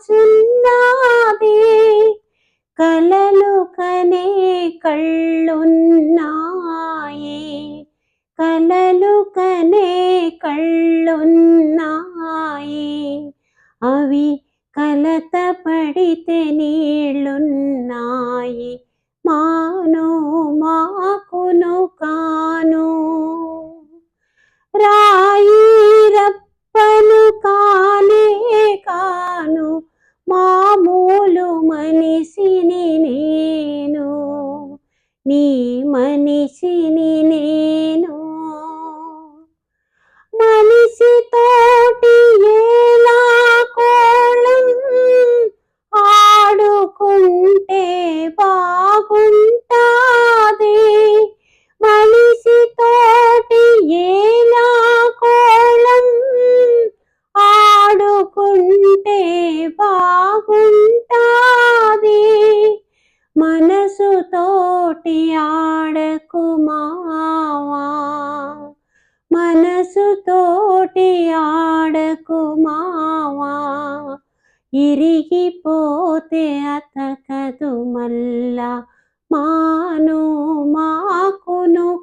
కాసున్నావే కలలు కనే కళ్ళున్నాయి. కలలు కనే కళ్ళున్నాయి. అవి కలత పడితే నీళ్ళున్న నీ మనిషిని నేను మనిషి తోటి ఎలా కోళం ఆడుకుంటే బాగుంటాది? మనిషి తోటి ఎలా కోళం ఆడుకుంటే బాగుంటాది? మనసు తోటి ఆడకుమావా? మనసు తోటి ఆడకుమావా? ఇరిగిపోతే అతకదు మల్లా మాను మాకును